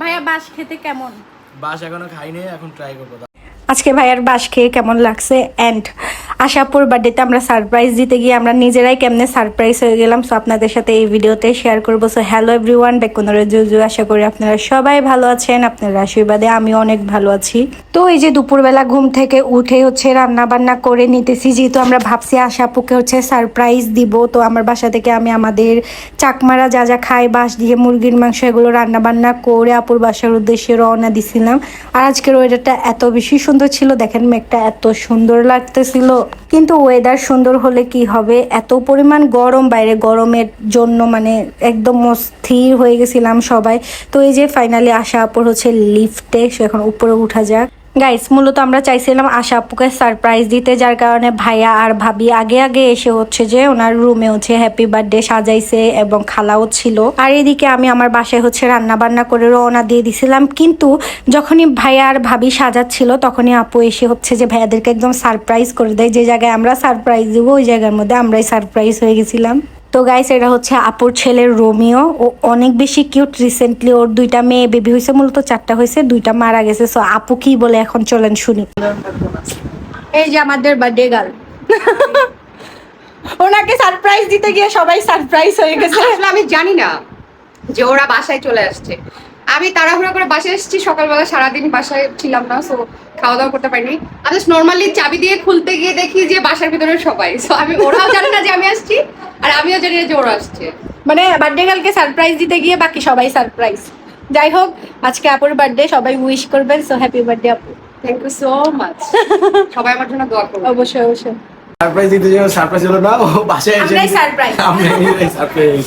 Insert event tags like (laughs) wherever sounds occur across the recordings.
ভাইয়া বাস খেতে কেমন? বাস এখনও খাইনি এখন ট্রাই করব। আজকে ভাইয়ার বাস খেয়ে কেমন লাগছে? অ্যান্ড আশাপুর বার্থডেতে আমরা সারপ্রাইজ দিতে গিয়ে আমরা নিজেরাই কেমনে সারপ্রাইজ হয়ে গেলাম সো আপনাদের সাথে এই ভিডিওতে শেয়ার করব। সো হ্যালো এভরিওয়ান বেকুনরে জুজু আশা করি আপনারা সবাই ভালো আছেন আপনার আশীর্বাদে আমি অনেক ভালো আছি। তো এই যে দুপুরবেলা ঘুম থেকে উঠে হচ্ছে রান্না বান্না করে নিতেছি, যেহেতু আমরা ভাবছি আশাপুকে হচ্ছে সারপ্রাইজ দিব, তো আমার বাসা থেকে আমি আমাদের চাকমারা যা যা খাই বাস দিয়ে মুরগির মাংস, এগুলো রান্না বান্না করে আপুর বাসার উদ্দেশ্যে রওনা দিছিলাম। আর আজকের ওয়েদারটা এত বেশি সুন্দর ছিল, দেখেন মেঘটা এত সুন্দর লাগতেছিল। কিন্তু ওয়েদার সুন্দর হলে কি হবে? এত পরিমাণ গরম বাইরে, গরমের জন্য মানে একদম অস্থির হয়ে গেছিলাম সবাই। তো এই যে ফাইনালি আসা আপর হচ্ছে লিফটে সে এখন উপরে উঠা যাক। গাইস মূলত আমরা চাইছিলাম আশা আপুকে সারপ্রাইজ দিতে, যার কারণে ভাইয়া আর ভাবি আগে আগে এসে হচ্ছে যে ওনার রুমে হচ্ছে হ্যাপি বার্থডে সাজাইছে এবং খালাও ছিল। আর এদিকে আমি আমার বাসায় হচ্ছে রান্না বান্না করে রওনা দিয়ে দিছিলাম। কিন্তু যখনই ভাইয়া আর ভাবি সাজাচ্ছিল, তখনই আপু এসে হচ্ছে যে ভাইয়াদেরকে একদম সারপ্রাইজ করে দেয়। যে জায়গায় আমরা সারপ্রাইজ দিব, ওই জায়গার মধ্যে আমরাই সারপ্রাইজ হয়ে গেছিলাম। তো গাইস এটা হচ্ছে আপুর ছেলের রোমিও। ও অনেক বেশি কিউট রিসেন্টলি ওর দুইটা মেয়ে বেবি হয়েছে মূলত চারটা হয়েছে দুইটা মারা গেছে। সো আপু কি বলে এখন চলেন শুনি। এই যে আমাদের বার্থডে গার্ল (laughs) ওনাকে সারপ্রাইজ দিতে গিয়ে সবাই সারপ্রাইজ হয়ে গেছে। আসলে আমি জানি না যে ওরা বাসায় চলে আসছে। আমি তাড়াহুড়া করে বাসায় এসেছি সকালবেলা সারাদিন বাসায় ছিলাম না সো খাওয়া দাওয়া করতে পারিনি। আমি নর্মালি চাবি দিয়ে খুলতে গিয়ে দেখি যে বাসার ভিতরে সবাই। সো আমি ওরাও জানি না যে আমি আসছি আর আমিও জানি না যে ওরা আসছে। মানে বার্থডে গার্লকে সারপ্রাইজ দিতে গিয়ে বাকি সবাই সারপ্রাইজ যাই হোক আজকে আপুর বার্থডে সবাই উইশ করবেন সো হ্যাপি বার্থডে আপু। থ্যাংক ইউ সো মাচ সবাই আমার জন্য দোয়া করবে অবশ্যই অবশ্যই। সারপ্রাইজ দিতে যাব সারপ্রাইজ হলো না ও বাসায় এসে আমরাই surprise। আমরা সারপ্রাইজ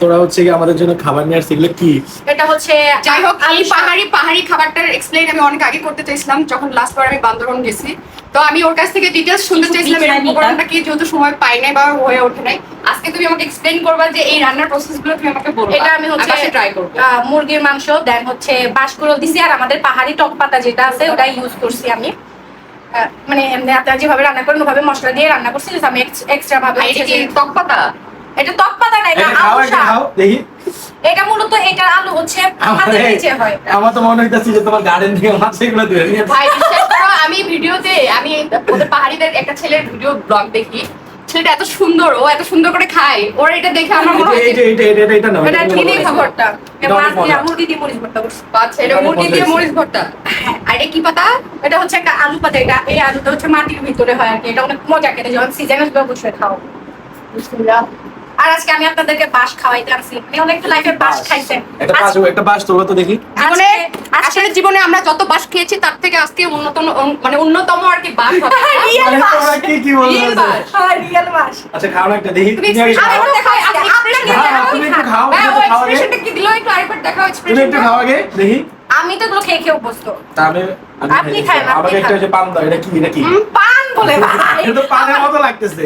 তোরা হচ্ছে আমাদের জন্য খাবার নিয়ে আসছে এগুলো কি? এটা হচ্ছে যাই হোক আমি পাহাড়ি পাহাড়ি খাবারটার এক্সপ্লেইন আমি অনেক আগে করতে চাইছিলাম যখন লাস্ট বার আমি বান্দরবন গেছি। তো আমি ওর কাছ থেকে ডিটেলস শুনতে চাইছিলাম উপকরণটা কি যেহেতু সময় পাই নাই বা হয়ে ওঠে নাই। আজকে তুমি আমাকে এক্সপ্লেইন করবা যে এই রান্নার প্রসেসগুলো তুমি আমাকে বলবা। এটা আমি হচ্ছে ট্রাই করব। আহ, মুরগির মাংস দেন হচ্ছে বাঁশকুড়ো দিছি আর আমাদের পাহাড়ি টক পাতা যেটা আছে ওটা ইউজ করছি আমি। মানে এমনি আপনারা যেভাবে রান্না করেন ওভাবে মশলা দিয়ে রান্না করছি আমি এক্সট্রা ভাবে টক পাতা? এটা টক পাতা না এটা এটা খাও এটা। খাও দেখি। এটা মূলত এটা আলু হচ্ছে নিচে হয়। আমার তো মনে হইতেছে যে তোমার গার্ডেন থেকে মাছ এগুলো দিয়ে নিয়ে ভাই বিশ্বাস করো আমি ভিডিওতে আমি ওদের পাহাড়িদের একটা ছেলের ভিডিও ব্লগ দেখি। ছেলেটা এত সুন্দর ও এত সুন্দর করে খায়। ওর এটা দেখে আমার মনে হয় যে- এটা এটা এটা না এটা খিদে খাবারটা। এটা মাছ দিয়ে মুরগি দিয়ে মরিচ ভর্তা করছি। আচ্ছা এটা মুরগি দিয়ে মরিচ ভর্তা। আর এটা কি পাতা? এটা হচ্ছে একটা আলু পাতা এটা এই আলুটা হচ্ছে মাটির ভিতরে হয় আর কি। এটা অনেক মজা কেটে যখন সিজন আসবে অবশ্যই খাও। বিসমিল্লাহ। আর আজকে আমি আপনাদেরকে বাস খাওয়াইতে আনছি অনেক লাইফে বাস খাইছেন একটা বাস একটা বাস তোলো তো দেখি। আসলে জীবনে আমরা যত বাস খেয়েছি তার থেকে আজকে উন্নত মানে অন্যতম আর কি বাস হবে। Real মানে বাস। কি কি বলছো Real বাস। হ্যাঁ, বাস। আচ্ছা খাও না একটা দেখি। তুমি খাও। আপনি হ্যাঁ। তুমি একটু খাও, হ্যাঁ, একটু খাও আগে। expression কি দিলো? একটু আরেকবার দেখাও তুমি একটু খাও আগে দেখি। আমি তো এগুলো খেয়ে খেয়ে অভ্যস্ত। তা আমি আমি আপনি খাই খান, আমাকে একটা। হচ্ছে পান দাও এটা কি এটা কি? পান বলে (laughs) ভাই। এটা তো পানের মতো লাগতেছে।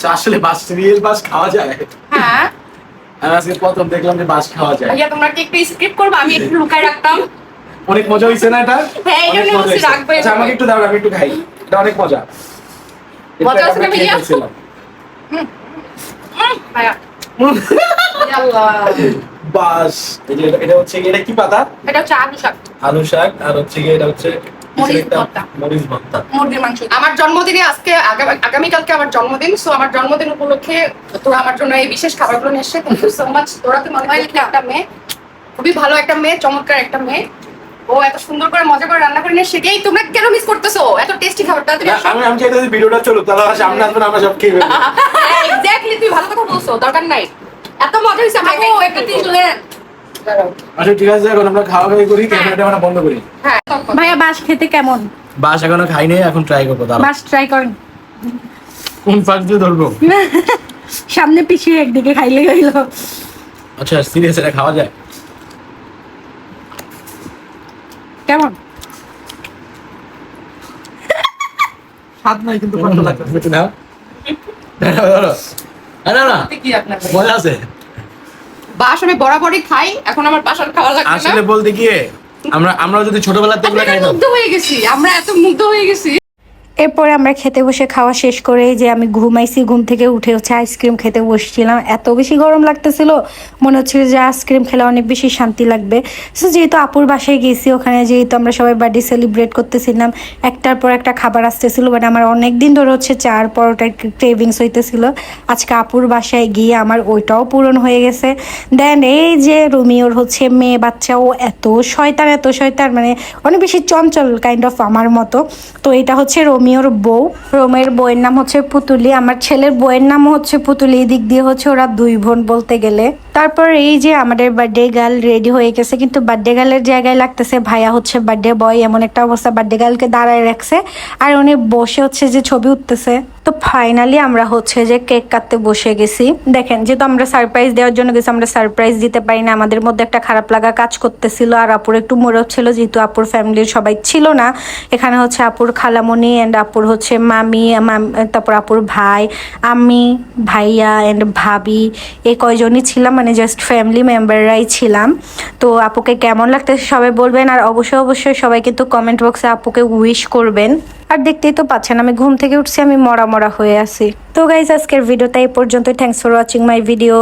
আচ্ছা, আসলে বাস রিয়েল বাস খাওয়া যায়। হ্যাঁ। আমি আজকে প্রথম দেখলাম যে বাস খাওয়া যায়। ভাইয়া তোমরা কি একটু স্কিপ করবে? আমি একটু লুকায় রাখতাম। অনেক মজা হয়েছে না এটা? হ্যাঁ, এই অনেক বলছি রাখবে। আচ্ছা আমাকে একটু দাও আমি একটু খাই। এটা অনেক মজা। মজা এটা না ভাইয়া? ফেলছিলাম। ভাইয়া। বাস এটা- হচ্ছে এটা কি পাতা? এটা হচ্ছে আলু শাক। আলু শাক আর হচ্ছে কি এটা হচ্ছে মরিচ ভর্তা। মরিচ ভর্তা। মুরগির মাংস। আমার জন্মদিনে আজকে আগামীকালকে আমার জন্মদিন সো আমার জন্মদিন উপলক্ষে তোরা আমার জন্য এই বিশেষ খাবারগুলো নিয়ে এসছে থ্যাংক ইউ সো মাচ তোরা তো মনে হয় একটা মেয়ে খুবই ভালো একটা মেয়ে চমৎকার একটা মেয়ে। ও এত সুন্দর করে মজা করে রান্না করে নিয়ে সেটাই তোমরা কেন মিস করতেছো? এত টেস্টি খাবারটা তুমি আমি আমি চাইতে ভিডিওটা চলুক তাহলে আমার সামনে আসবেন আমরা সব খেয়ে। এক্স্যাক্টলি (laughs) তুই ভালো কথা বলছো দরকার নাই। এত মজা হয়েছে আমাকে। ও একটা তিন আচ্ছা ঠিক আছে এখন আমরা খাওয়া খাওয়াই করি ক্যামেরাটা আমরা বন্ধ করি। হ্যাঁ। ভাইয়া বাস খেতে কেমন? বাস এখনও খাইনি এখন ট্রাই করব বাস ট্রাই করেন। কোন পাশ দিয়ে ধরবো? (laughs) সামনে পিছিয়ে একদিকে খাইলে হইল। আচ্ছা সিরিয়াস এটা খাওয়া যায়? কেমন? স্বাদ নাই কিন্তু কষ্ট লাগছে না। না, না না কি আপনার? মজা আছে। বাস আমি বরাবরই খাই এখন আমার বাসার খাওয়া লাগবে আসলে বলতে গিয়ে আমরা আমরা যদি ছোটবেলাতে এগুলো আমরা খাইতাম। মুগ্ধ হয়ে গেছি আমরা এত মুগ্ধ হয়ে গেছি। এরপরে আমরা খেতে বসে খাওয়া শেষ করে যে আমি ঘুমাইছি, ঘুম থেকে উঠে হচ্ছে আইসক্রিম খেতে বসছিলাম। এত বেশি গরম লাগতেছিল, মনে হচ্ছিল যে আইসক্রিম খেলে অনেক বেশি শান্তি লাগবে। সো যেহেতু আপুর বাসায় গেছি, ওখানে যেহেতু আমরা সবাই বার্থডে সেলিব্রেট করতেছিলাম, একটার পর একটা খাবার আসতেছিল বাট আমার অনেক দিন ধরে হচ্ছে চার পরোটার ক্রেভিংস হইতেছিল। আজকে আপুর বাসায় গিয়ে আমার ওইটাও পূরণ হয়ে গেছে। দেন এই যে রোমিওর হচ্ছে মেয়ে বাচ্চা, ও এত শয়তান এত শয়তান মানে অনেক বেশি চঞ্চল কাইন্ড অফ আমার মতো। তো এটা হচ্ছে রোমিওর বউ। রোমের বইয়ের নাম হচ্ছে পুতুলি। আমার ছেলের বইয়ের নাম হচ্ছে পুতুলি। এই দিক দিয়ে হচ্ছে ওরা দুই বোন বলতে গেলে। তারপর এই যে আমাদের বার্থডে গার্ল রেডি হয়ে গেছে, কিন্তু বার্থডে গার্লের জায়গায় লাগতেছে ভাইয়া হচ্ছে বার্থডে বয় এমন একটা অবস্থা। বার্থডে গার্লকে দাঁড়ায় রাখছে আর উনি বসে হচ্ছে যে ছবি উঠতেছে। তো ফাইনালি আমরা হচ্ছে যে কেক কাটতে বসে গেছি। দেখেন, যেহেতু আমরা সারপ্রাইজ দেওয়ার জন্য গেছি, আমরা সারপ্রাইজ দিতে পারি না। আমাদের মধ্যে একটা খারাপ লাগা কাজ করতেছিল আর আপুর একটু মরদ ছিল, যেহেতু আপুর ফ্যামিলির সবাই ছিল না। এখানে হচ্ছে আপুর খালামণি অ্যান্ড আপুর হচ্ছে মাম- তারপর আপুর ভাই, আমি, ভাইয়া অ্যান্ড ভাবি, এই কয়জনই ছিলাম মানে জাস্ট ফ্যামিলি মেম্বাররাই ছিলাম। তো আপুকে কেমন লাগতেছে সবাই বলবেন, আর অবশ্যই অবশ্যই সবাই কিন্তু কমেন্ট বক্সে আপুকে উইশ করবেন। আর দেখতেই তো পাচ্ছেন, আমি ঘুম থেকে উঠছি, আমি মরা মরা হয়ে আছি। তো গাইজ আজকের ভিডিওটা এই পর্যন্তই। Thanks for watching my video